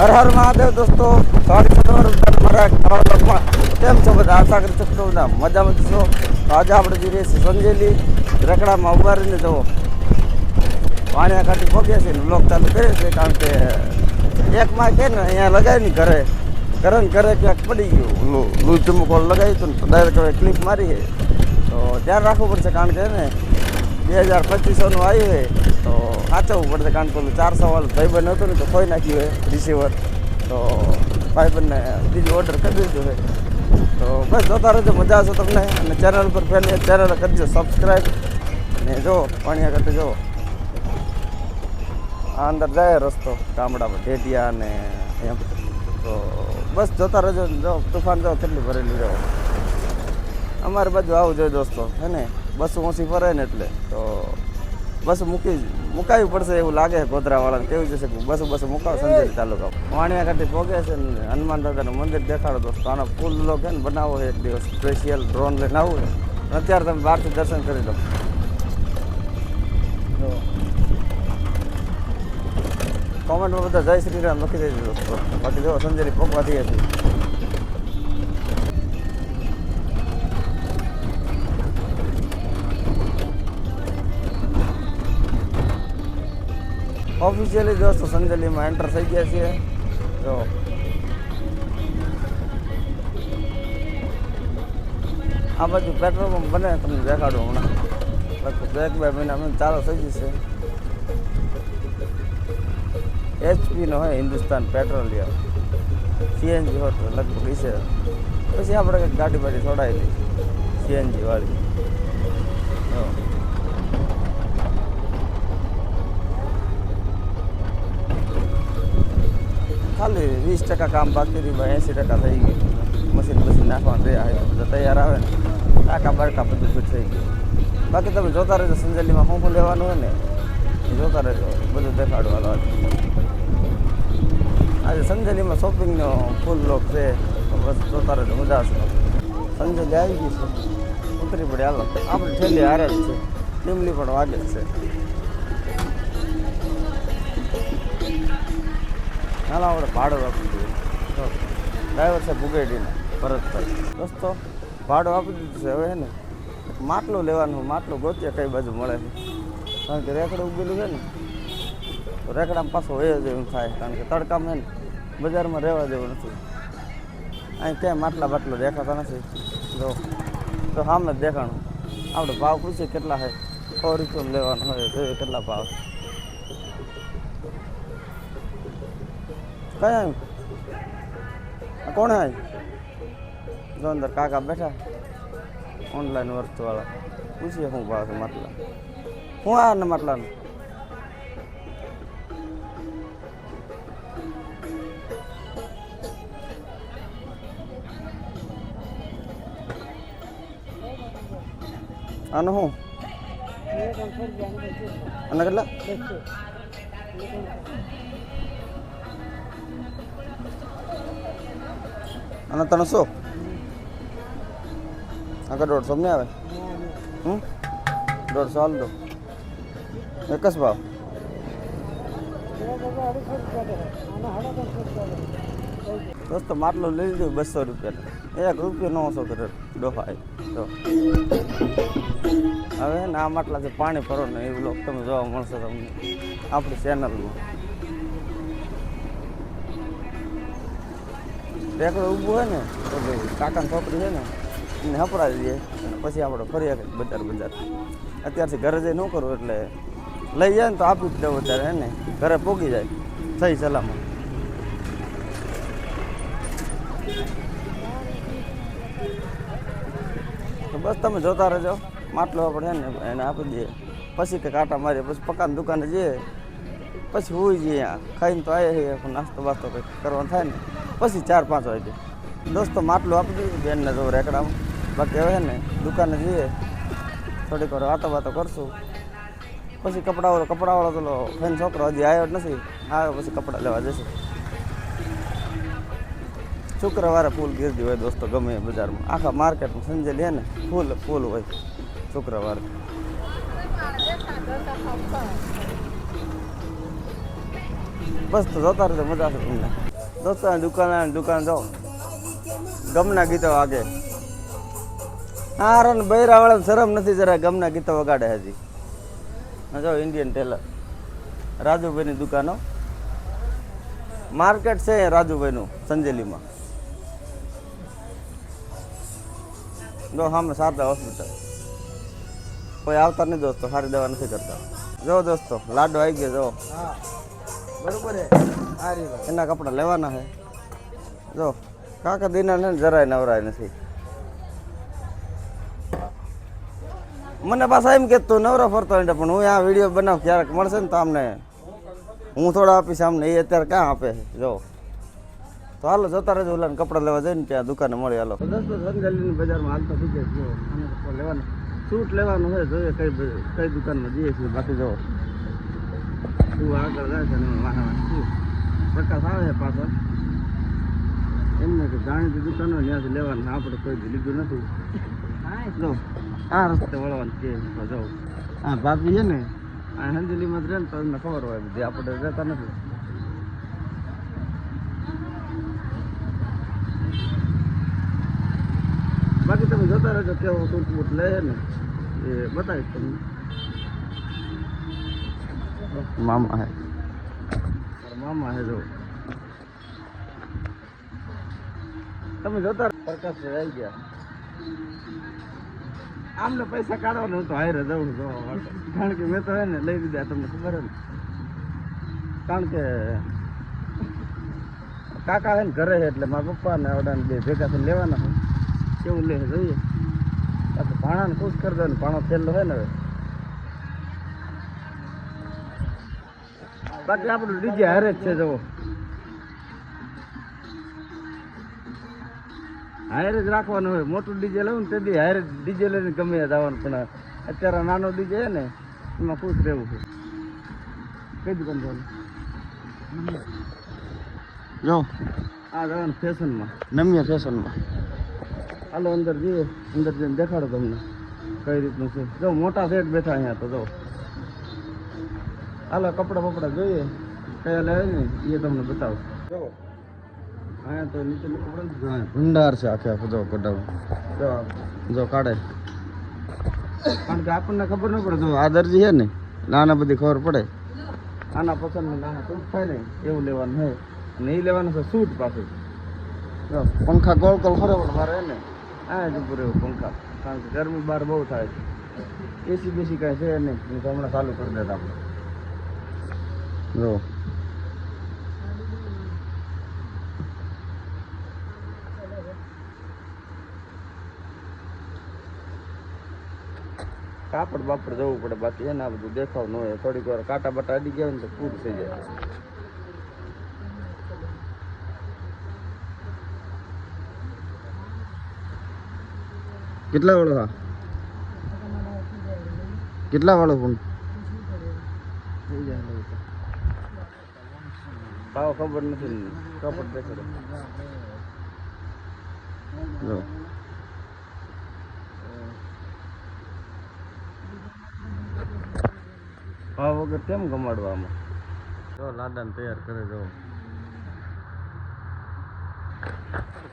હર હર મહાદેવ દોસ્તો સ્વાગત છે તમારું મારા નવા કેમ છો બધા? આશા કરી શકતો બધા મજામાં જશો છો. આજે આપણે જઈ રહ્યા છીએ સંજેલી રકડામાં ઊભા રહીને જવો વાણિયા કાઢી પહોંચ્યા છે ને બ્લોગ ચાલુ કરીએ છીએ કારણ કે એક માં કે ને અહીંયા લગાવી ને ઘરે ઘરે ને ઘરે ક્યાંક પડી ગયું. ઓલું લૂજ ચમકોલ લગાવ્યું હતું ડાયરેક્ટ ક્લિપ મારી તો ધ્યાન રાખવું પડશે કારણ કે ને બે હજાર પચીસોનું આવ્યું હોય તો સાચવવું પડશે, કારણ કે પેલું ચારસો વાળું ભાઈબંધ હતું ને, તો ખોઈ નાખ્યું હોય રિસીવર તો ભાઈબંધને બીજું ઓર્ડર કરી દીધું હોય તો બસ, જોતા રહેજો, મજા આવશે તમને. અને ચેનલ પર પહેલી ચેનલ કરજો સબસ્ક્રાઈબ અને જો, પાણીયા કરતા જો. આ અંદર જાય રસ્તો, ગામડામાં, ઢેઢિયા અને એમ. તો બસ, જોતા રહેજો જો, તુફાન જો, કેટલું ભરેલી જાઓ અમારી બાજુ આવું જોઈએ દોસ્તો, હે ને? બસ ઓછી ફરે ને એટલે તો બસ મૂકી મુકાવી પડશે એવું લાગે ગોધરાવાળાને. કેવું જશે? કે બસ બસ મુકાવ સંજેલી તાલુકા વાણિયા કાંઠી પોગે છે ને હનુમાન દાદાનું મંદિર દેખાડો દોસ્તો. આનો ફૂલ લોક છે ને, બનાવો એક દિવસ. સ્પેશિયલ ડ્રોન લઈને આવું છે. અત્યારે તમે બહારથી દર્શન કરી લો. કોમેન્ટમાં બધા જય શ્રી રામ લખી દેજો દોસ્તો. બાકી જો સંજયની પોકવા થઈ હતી ઓફિશિયલી દોસ્તો સંજલીમાં એન્ટર થઈ ગયા છીએ જો આ બાજુ પેટ્રોલ પંપ બને તમને દેખાડું હમણાં લગભગ એક બે મહિના ચાલુ થઈ જશે એચપીનો હોય હિન્દુસ્તાન પેટ્રોલિયમ સીએનજી હોત લગભગ હશે પછી આપણે કંઈક ગાડી બાડી છોડાવી દઈએ સીએનજી વાળી ટકા કામ બાકી રહ્યું એંસી ટકા થઈ ગયું. મશીન મશીન નાખવાનું રહ્યા હોય બધા તૈયાર આવે ને. ટાંકા બાળકા બધું બધું થઈ ગયું. બાકી તમે જોતા રહેજો, સંજલીમાં શું શું લેવાનું હોય ને જોતા રહેજો, બધું દેખાડવા આજે સંજલીમાં શોપિંગનો ફૂલ લોક છે બસ જોતા રહેજો, મજા આવશે. સંજલી આવી ગઈ છે. ઉતરી પડે, હાલો. આપણે ઠેલી હારે જ છે. ટીમલી પણ વાગે જ છે. હાલો આપણે ભાડું આપી દીધું. તો ડ્રાઈવર છે ભુગેડીના ભરતભાઈ દોસ્તો ભાડું આપી દીધું છે હવે હે ને. માટલું લેવાનું માટલું ગોતીએ કઈ બાજુ મળે છે. કારણ કે રેકડું ઉગેલું છે ને તો રેકડામાં પાછો વયો જેવું થાય. કારણ કે તડકામાં હે ને બજારમાં રહેવા જેવું નથી. અહીં ક્યાંય માટલા બાટલા દેખાતા નથી. જો તો સામે દેખાણું. આપણે ભાવ પૂછીએ કેટલા છે? સો રૂપિયા લેવાનું હોય કેટલા ભાવ કઈ આ કોણ આવ્યું જો અંદર કાકા બેઠા. ઓનલાઈન વર્કવાળા પૂછીએ શું ભાવ છે માટલા. શું આ ને માટલાનું? આનું શું અને કેટલા? અને ત્રણસો આગળ દોઢસો ને આવે? હમ? દોઢસો હાલ દો. એક જ ભાવ? દોસ્તો, માટલો લઈ લીધું બસો રૂપિયા એક રૂપિયો નવસો કરે ડોફાય તો હવે ને આ માટલા જે પાણી ભરો ને એ બ્લોક તમે જોવા મળશે તમને. આપણી ચેનલમાં રેકડો ઊભું હોય ને, તો ભાઈ કાકાની છોકરી છે ને, એને હપરાવી દઈએ. અને પછી આપણે ફરી કંઈક બજાર બજાર. અત્યારથી ઘરે જઈ ન કરવું એટલે લઈ જાય ને તો આપી જ દેવું અત્યારે એને ઘરે પોગી જાય. સહી સલામત. તો બસ તમે જોતા રહેજો. માટલો આપણે એને આપી દઈએ. પછી કે કાંટા મારીએ, પછી પકાન દુકાને જઈએ. પછી હોઈ જઈએ. ખાઈને તો આવીએ છીએ નાસ્તો બાસ્તો કંઈક કરવાનો થાય ને. પછી ચાર પાંચ વાગે. દોસ્તો માટલું આપી દીધું બેનને જો રેકડામાં. બાકી હવે ને દુકાને જઈએ. થોડીક વાર વાતો વાતો કરશું. પછી કપડાવાળો કપડાવાળો પેલો ફેન છોકરો હજી આવ્યો જ નથી. આવ્યો પછી કપડાં લેવા જશે. શુક્રવારે ફૂલ ગીરદી હોય દોસ્તો, ગમે બજારમાં. આખા માર્કેટમાં સંજે લે ને, ફૂલ ફૂલ હોય શુક્રવારે. બસ તો જોતા રહેતો મજા આવશે તમને. દોસ્તો દુકાન દુકાન જાઓ. ગમના ગીતો વાગે. હા રન બૈરા વાળા શરમ નથી જરા ગમના ગીતો વગાડે હજી. જાઓ ઇન્ડિયન ટેલર રાજુભાઈની દુકાનો. માર્કેટ છે રાજુભાઈનું, સંજેલીમાં. જો, સામે સારદા હોસ્પિટલ. કોઈ આવતા નહીં દોસ્તો, સારી દવા નથી કરતા. જો દોસ્તો, લાડો આવી ગયો, જો. બરોબર એના કપડા લેવાના છે જો કાકા દીના ને જરાય નવરાય નથી. મને પાછા એમ કે તું નવરો ફરતો ને પણ હું આ વીડિયો બનાવ ક્યારેક મળશે ને તો અમને હું થોડા આપીશ અમને એ અત્યારે ક્યાં આપે છે? જો. તો હાલો જતા રહેજો ઓલા કપડા લેવા જઈને ત્યાં દુકાને મળી હાલો. સંગલીની બજારમાં હાલતા થઈ જાય જો લેવાનું. સૂટ લેવાનું હોય જોઈએ કઈ કઈ દુકાનમાં જઈએ છીએ. બાકી જો તું આગળ જાય છે ને વાહ વાહ શું પ્રકાશ આવે પાછળ એમને કે જાણીતી દુકાનો ત્યાંથી લેવાનું આપણે કોઈ લીધું નથી. જો, આ રસ્તે વળવાનું કે જો. હા ભાભી છે ને, આ હંજલીમાં રહે ને તો એમને ખબર હોય બધી, આપણે રહેતા નથી. બાકી તમે જોતા રહેજો કેવો સૂટ બૂટ લે ને, એ બતાવીશ તમને. હે. મારા મામા હે જો. તમે જોતા રહો. પ્રકાશ આવી ગયા. આમને પૈસા કાઢવાનું તો હારે જવું માટે. કારણ કે મેં તો હે ને લઈ લીધા, તમને ખબર હે કારણ કે કાકા હે ને ઘરે છે એટલે મારા પપ્પા ને આવડાને બે ભેગા થઈને લેવાના હોય. કેવું લે, જોઈએ. ભાણાને ખુશ કરી દે ને, ભાણો છેલ્લો હોય ને હવે. બાકી આપણું ડીજે હારે જ છે જવો હાયર જ રાખવાનું હોય. મોટું ડીજે લઉં ને બી હાયર ડીજે લઈને ગમે જવાનું. પણ અત્યારે નાનો ડીજે છે ને એમાં ખુશ રહેવું છે. કઈ દુકાન જવાનું? જો. આ જવાનું ફેશનમાં. નમ્ય ફેશનમાં. હાલો અંદર જઈએ. અંદર જઈને દેખાડો તમને. કઈ રીતનું છે? જો મોટા સેટ બેઠા અહીંયા તો જો. હાલો, કપડા બપડા જોઈએ. કયા લે ને, એ તમને બતાવો. જો, અહીંયા તો નીચે કપડા ભંડાર છે આખે આખું, જો કઢાવ જો કાઢે. કારણ કે આપણને ખબર ન પડે, જો, આ દરજી છે ને, નાના બધી ખબર પડે. આના પસંદ નાના સૂટ થાય ને એવું લેવાનું છે અને એ લેવાનું છે સૂટ પાછું. પંખા ગોળ ગોળ ખરે મારે ને, આ જ ઉપર એવું પંખા. કારણ કે ગરમી બહાર બહુ થાય એસી બેસી કાંઈ છે નહીં હમણાં ચાલુ કરી દેતા. આપણે જો કાપડ બાપડ જવું પડે, બાકી એના બધું દેખાવ ન હોય. થોડીક વાર કાંટા બાટા અડી ગયા ને તો પૂર થઈ જાય. કેટલા વાળો હા કેટલા વાળો ફોન? થઈ જાય. ભાવ ખબર નથી. કાપડ દેખાડો જો. ભાવ વગર કેમ ગમાડવામાં જો લાડાને તૈયાર કરે જો.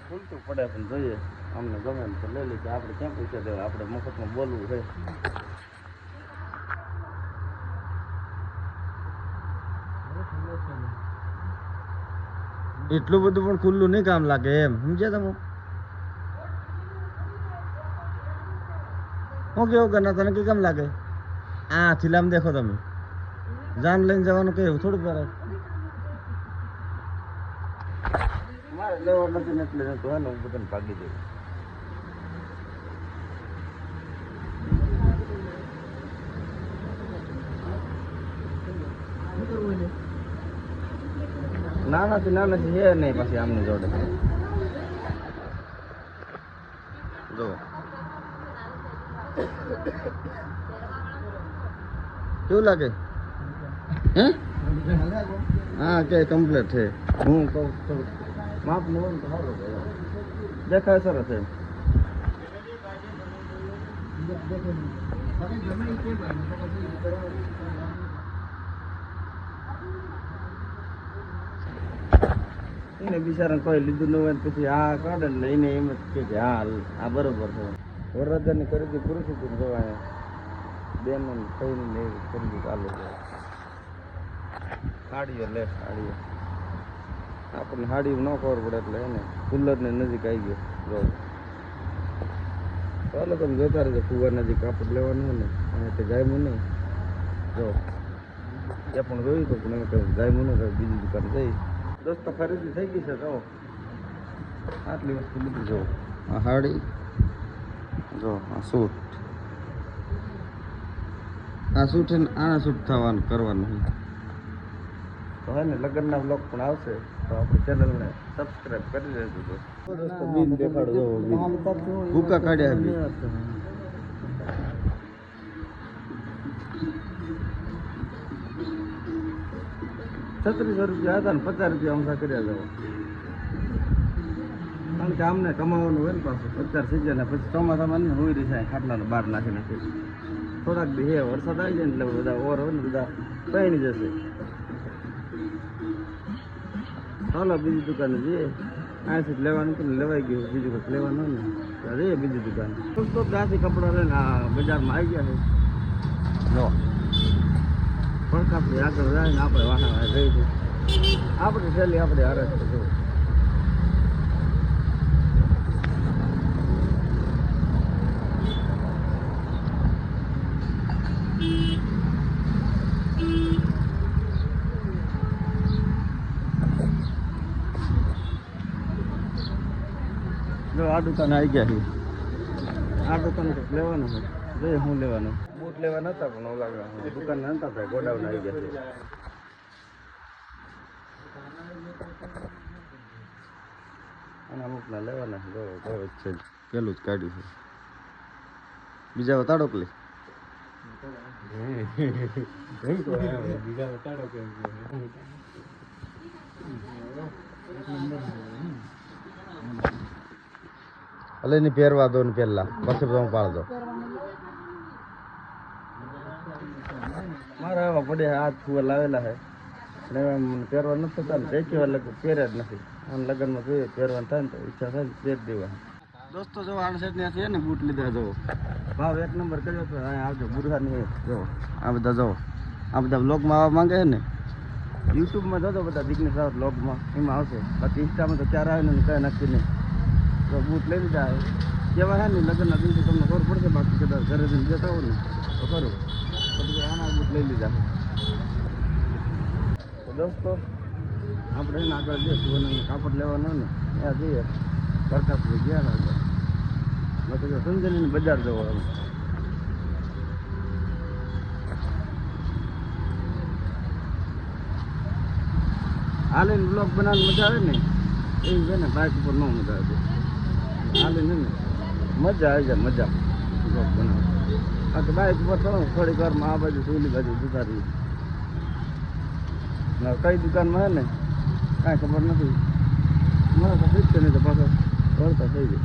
ખુલતું પડે પણ જોઈએ. અમને ગમે તો લઈ લઈએ આપણે ક્યાં પૂછે આપણે મફતમાં બોલવું છે. એટલું બધું પણ ખુલ્લું નહીં કામ લાગે એમ. સમજ્યા તમે? હું કેવું કરના તને કે કેમ લાગે? આ થીલામ દેખો તમે. જાન લઈને જવાનું કે એવું? થોડું બધાને ભાગી દઉં નાનાથી નાનાથી છે નહીં, પછી આમની જોડે. જો. કેવું લાગે? હે? હા, કે કમ્પ્લીટ છે. હું કહું તો માપ દેખાય સરસ એમ. એને બિચારા કોઈ લીધું ન હોય પછી આ કાઢે ને એને એમ જ કે હા આ બરોબર છે. વરરાજાની દીધું પૂરું ગઈ જોવા બેન થઈને ને એવી ખરીદી ચાલુ સાડીઓ લે, સાડીઓ. આપણને સાડી ન ખબર પડે એટલે એને કુલરની નજીક આવી ગયો. જો. ચાલો તમે જોતા રહેજો, કુવાર નજીક કાપડ લેવાનું હોય ને અને તે જાય નહીં જો. એ પણ જોયું તો પણ એમ કહ્યું જાય મને બીજી દુકાન જઈ. દોસ્તો ખરીદી થઈ ગઈ છે તો આટલી વસ્તુ લીધી જો આ સાડી જો આ સૂટ. આ સૂટ છે ને આના સૂટ થવાનું કરવાનું તો હે ને લગ્નના બ્લોગ પણ આવશે તો આપણી ચેનલને સબસ્ક્રાઇબ કરી દેજો. દોસ્તો દોસ્તો બિલ દેખાડો ભૂકા કાઢ્યા છત્રીસો રૂપિયા હતા ને પચાસ રૂપિયા અમસા કર્યા જાવ કારણ કે આમને કમાવાનું હોય ને પાછું, પચાસ ને પછી ચોમાસામાં ને હોય રહી જાય ખાટલાને બહાર નાખી નાખી થોડાક બી હે, વરસાદ આવી જાય ને એટલે બધા ઓર હોય ને બધા પહેણી જશે. ચાલો બીજી દુકાને જઈએ. અહીંથી લેવાનું ને લેવાઈ ગયું. બીજું કંઈક લેવાનું ને, તો બીજી દુકાન. તો ત્યાંથી કપડાં લઈને બજારમાં આવી ગયા છે. જો. પડખાપડી આગળ જાય ને આપણે વાહન જઈશું આપણે છેલ્લી આપણે હારે જો આ દુકાન આવી ગયા છે. આ દુકાન લેવાનું છે. જોઈએ, હું લેવાનું. બૂટ લેવા નતા પણ ઓલા દુકાન નતા ભાઈ ગોડાઉન આવી ગયા છે. અને અમુકના લેવાના છે જો છે. પેલું જ કાઢ્યું છે. બીજા વતાડો કે લે? અલે ની પહેરવા દો ને પહેલા પછી હું પાડ દો મારા આવા પડે હાથ ફુવા લાવેલા છે. અને મને પહેરવા નથી થતા ને દેખ્યો વાર કોઈ પહેર્યા જ નથી. અને લગ્નમાં જોઈએ, પહેરવાનું થાય ને તો ઈચ્છા થાય ને પહેરી દેવા. દોસ્તો, જો આણ સાઈડ ને છે ને બૂટ લીધા, જો. ભાવ એક નંબર કર્યો તો અહીંયા આવજો બુરહા ને જો. આ બધા, જો. આ બધા બ્લોગમાં આવવા માંગે છે ને, યુટ્યુબમાં જોજો બધા બિઝનેસ આવે બ્લોગમાં એમાં આવશે. બાકી ઇન્સ્ટામાં તો ક્યારે આવે ને કઈ નક્કી નહીં. તો બૂટ લઈ લીધા. કેવા હે ને, લગ્નના દિવસે તમને ખબર પડશે, બાકી કદાચ ઘરે જઈને જતા હો ને, તો ખરું. પછી આના બૂટ લઈ લીધા તો દોસ્તો આપણે એને આગળ જઈએ સુવર્ણનું કાપડ લેવાનો ને ત્યાં જઈએ પ્રકાશભાઈ ગયા આગળ બાકી તો સંજયની બજાર જવો અમે હાલીને બ્લોગ બનાવવાની મજા આવે ને એવી છે ને બાઇક ઉપર ન મજા આવે હાલીને ને મજા આવી જાય, મજા. બ્લોગ બનાવવા આ તો બાઇક ઉપર ચલો થોડીક વારમાં આ બાજુ સોલી બાજુ જતા રહીએ કઈ દુકાનમાં ને? કાંઈ ખબર નથી. મને તો ફિક્સ નહીં તો પાછો વળતા થઈ જાય.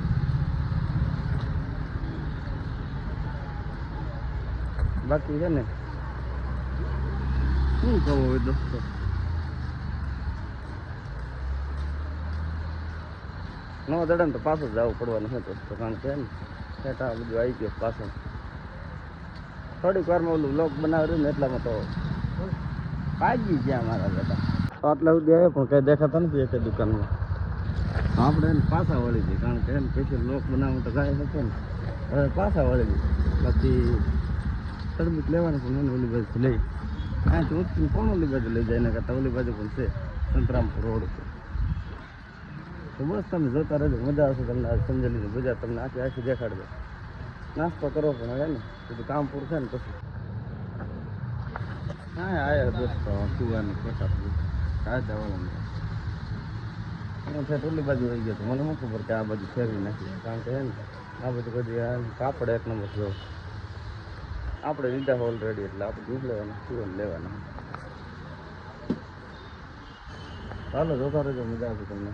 બાકી છે ને? શું કહું હવે દોસ્તો? ન દડે ને તો પાછું જવું પડવાનું છે દોસ્તો, કારણ કે ને, સેટા બધું આવી ગયો પાછું. થોડીક વારમાં ઓલું લોક બનાવ્યું ને એટલામાં તો ભાગી ગયા મારા બેટા તો આટલા સુધી આવ્યો પણ કઈ દેખાતા નથી એક દુકાનમાં. આપણે એને પાછા વળી જઈએ કારણ કે એને પછી લોક બનાવવું તો કાંઈ નથી ને હવે પાછા વળી જઈએ પછી તરબૂચ લેવાનું પણ એને ઓલી બાજુ લઈ. કાંઈ ઉચકીને કોણ ઓલી બાજુ લઈ જાય એના કરતાં ઓલી બાજુ પણ છે સંતરામપુર રોડ ઉપર. તો બસ તમે જોતા રહેજો મજા આવશે તમને સમજેલી બજાર તમને આખી આખી દેખાડજો. નાસ્તો કરો પણ હવે ને બધું કામ પૂરું થાય ને પછી. હા, આયા દોસ્તો કુવાની પ્રસાદ જવાનું હું છે ઓલી બાજુ આવી ગયો મને શું ખબર કે આ બાજુ ફેરવી નાખી. કારણ કે ને આ બધું બધી કાપડ એક નંબર જો આપણે લીધા ઓલરેડી એટલે આપણે દૂધ લેવાનું, સુવન લેવાના. ચાલો જોતા રહેજો, મજા આવશે તમને.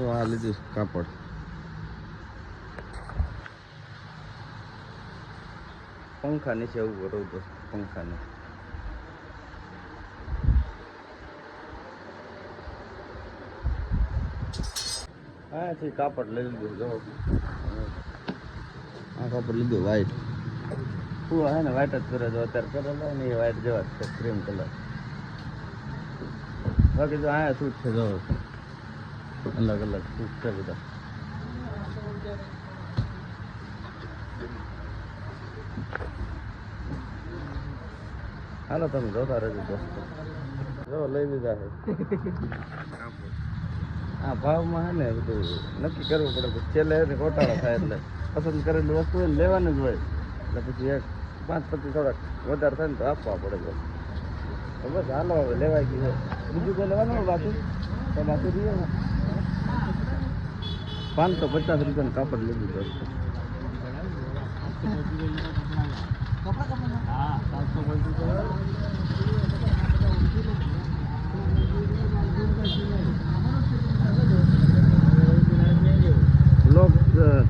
લો આ લીધું કાપડ. પંખા નીચે આવું બરોબર પંખા ને. અહીંયાથી કાપડ લઈ લીધું જો આ કાપડ લીધું વ્હાઈટ હું હે ને વ્હાઈટ જ કરે જો અત્યારે કરેલો ને એ વ્હાઈટ જેવા જ છે ક્રીમ કલર બાકી જો અહીંયા સૂટ છે જો અલગ અલગ છે બધા. હાલો, તમે જોતા રહેજો દોસ્તો. જો, લઈ લીધા છે. હા ભાવમાં હે ને બધું નક્કી કરવું પડે છેલ્લે ઘોટાળો થાય એટલે પસંદ કરેલી વસ્તુ હોય લેવાની જ હોય. એટલે પછી એક પાંચ, પચીસ થોડાક વધારે થાય ને તો આપવા પડે બસ હાલો, હવે લેવાય ગયું બીજું કોઈ લેવાનું બાકી? તો બાકી રહીએ ને. પાંચસો પચાસ રૂપિયાનું કાપડ લીધું દોસ્તો લોક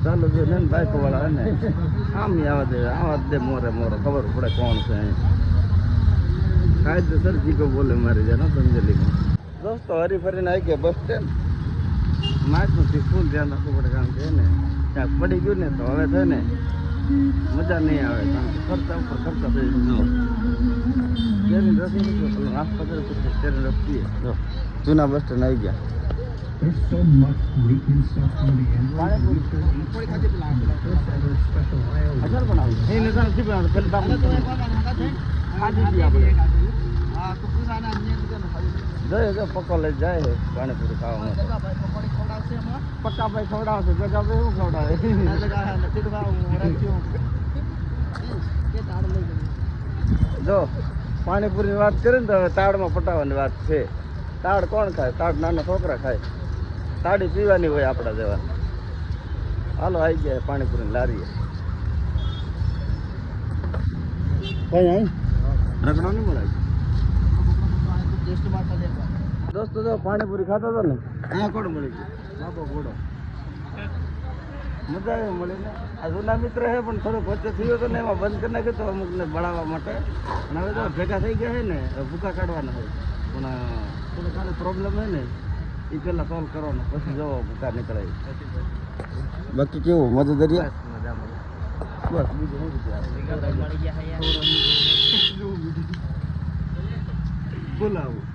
ચાલુ છે ને બાઈક વાળા ને આમ ઈ દે, આવા દે મોરે મોરે, ખબર પડે કોણ છે કાયદેસર જીકો બોલે મારી જાય સમજેલી દોસ્તો હરી ફરીને આવી ગયા બસ સ્ટેન્ડ માછનું થી ફૂલ ધ્યાન રાખવું પડે? કારણ કે ને ક્યાંક પડી ગયું ને તો હવે છે ને મજા નહીં આવે. કારણ કે ખર્ચા ઉપર ખર્ચા થઈ ગયો તેની રસી નાસ્તો કરે પછી તેની રસી જો. જૂના બસ સ્ટેન્ડ આવી ગયા. પણ આવી. પેલી બાપુ ખાધી હતી આપણે જાય લઈ જાય પાણીપુરી ખાવા માટે પક્કા ભાઈ ખવડાવશે ગજા ભાઈ શું ખવડાવે? જો પાણીપુરીની વાત કરીએ ને તો હવે તાડમાં પટાવવાની વાત છે. તાડ કોણ ખાય? તાડ નાના છોકરા ખાય. તાડી પીવાની હોય આપણા જેવા. હાલો આવી ગયા પાણીપુરીની લારીએ. કઈ અહીં રગડો નહીં મળે દોસ્તો જો પાણીપુરી ખાતો હતો ને અહીંયા કોણ મળી ગયું બાપો ઘોડો મજા આવી મળી ને? આ જૂના મિત્ર છે પણ થોડોક વચ્ચે થયો હતો ને એમાં બંધ કરી નાખ્યો તો અમુકને બળાવવા માટે. અને હવે તો ભેગા થઈ ગયા છે ને ભૂકા કાઢવાના હોય પણ થોડો ખાલી પ્રોબ્લેમ હોય ને એ પહેલાં સોલ્વ કરવાનો પછી જવો ભૂકા નીકળે. બાકી કેવું મજા દરિયા બસ બીજું શું બોલાવું.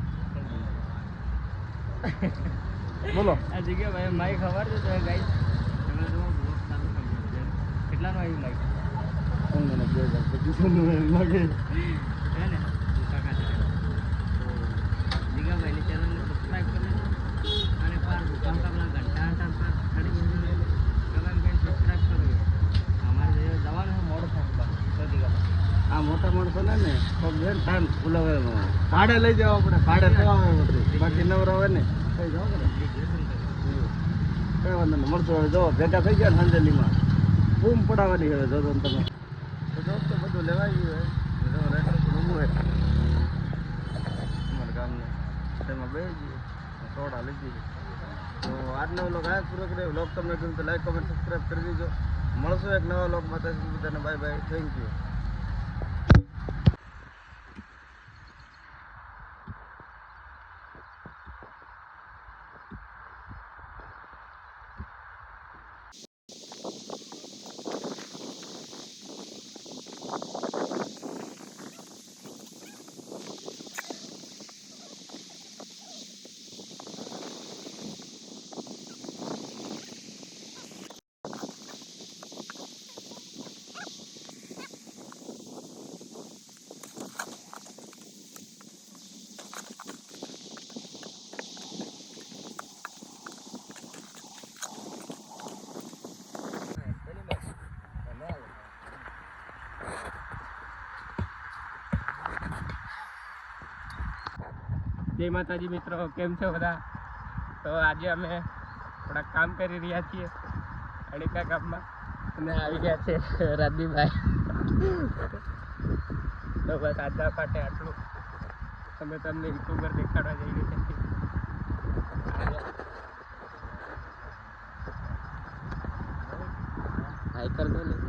બોલો. આ જગ્યા ભાઈ માઈક ખબર છે તમે ગાઈસ તમે જો બ્લોગ ચાલુ કરી છે. કેટલાનું આવ્યું માઈક પંદર બે લાગે. હે ને કાકા છે તો જીગાભાઈની ચેનલને સબસ્ક્રાઈબ કરી લેજો અને પાર કામ કામના ઘંટા ઘંટા પર ખડી ગયું કલમ કઈ સબસ્ક્રાઈબ કરો અમારે જે જવાનું છે મોડું થાય બસ તો જીગાભાઈ આ મોટા માણસો ને ને તો ટાઈમ ભાડે લઈ જવા પડે ભાડે થવા આવે બાકી નવરા હોય ને કઈ જાવ કરે કઈ વાંધો નહીં મળશું હવે. જો ભેગા થઈ ગયા ને અંજલીમાં બૂમ પડાવવાની હવે જો તમે તમે. તો બધું લેવાઈ ગયું રેકડ અમારા ગામને. તેમાં બે ગયું સોડા લઈ છે તો આજનો વ્લોગ આ પૂરો કર્યો. વ્લોગ તમને ગમ્યું તો લાઈક કમેન્ટ સબસ્ક્રાઈબ કરી દેજો. મળશું એક નવા વ્લોગમાં ત્યાં બધાને બાય બાય થેન્ક યુ જય માતાજી મિત્રો કેમ છો બધા તો આજે અમે થોડાક કામ કરી રહ્યા છીએ અડીકા ગામમાં અને આવી ગયા છે રાજદીપભાઈ તો બસ આજના માટે આટલું અમે તમને યુટ્યુબર દેખાડવા જઈ રહ્યા છીએ હાઈ કરો ને